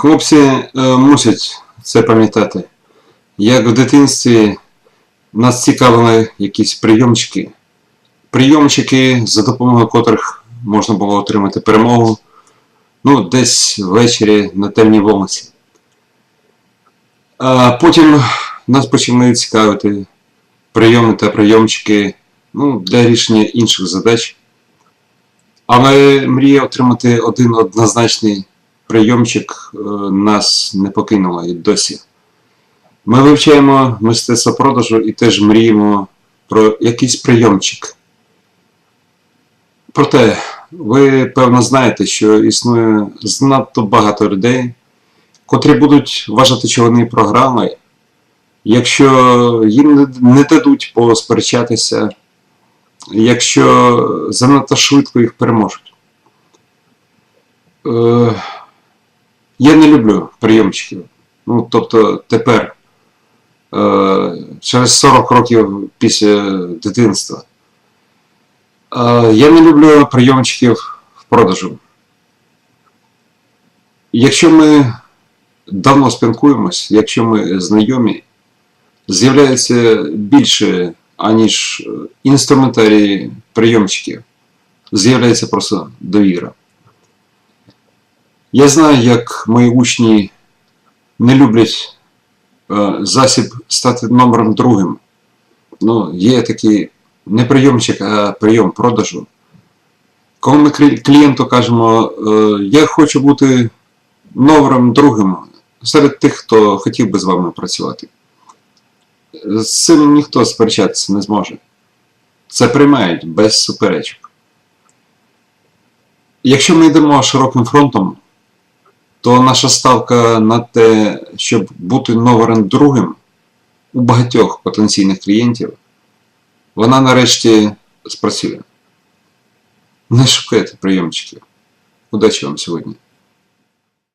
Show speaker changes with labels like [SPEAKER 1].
[SPEAKER 1] Хлопці е, мусять це пам'ятати. Як в дитинстві нас цікавили якісь прийомчики. Прийомчики, за допомогою котрих можна було отримати перемогу. Ну, десь ввечері на темній вулиці. А потім нас почали цікавити прийоми та прийомчики ну, для рішення інших задач. Але мрія отримати один однозначний прийомчик е, нас не покинула і досі. Ми вивчаємо мистецтво продажу і теж мріємо про якийсь прийомчик. Проте, ви певно знаєте, що існує занадто багато людей, котрі будуть вважати, що вони програми, якщо їм не дадуть посперечатися, якщо занадто швидко їх переможуть. Е, я не люблю прийомчиків. Ну, тобто тепер, е, через 40 років після дитинства. Е, я не люблю прийомчиків в продажу. Якщо ми давно спілкуємось, якщо ми знайомі, з'являється більше, аніж інструментарій прийомчиків. З'являється просто довіра. Я знаю, як мої учні не люблять е, засіб стати номером другим. Ну, є такий не прийомчик, а прийом продажу. Коли ми клієнту кажемо, е, я хочу бути номером другим серед тих, хто хотів би з вами працювати. З цим ніхто сперечатися не зможе. Це приймають без суперечок. Якщо ми йдемо широким фронтом, то наша ставка на те, щоб бути номером другим у багатьох потенційних клієнтів, вона нарешті спрацює. Не шукайте прийомчиків. Удачі вам сьогодні!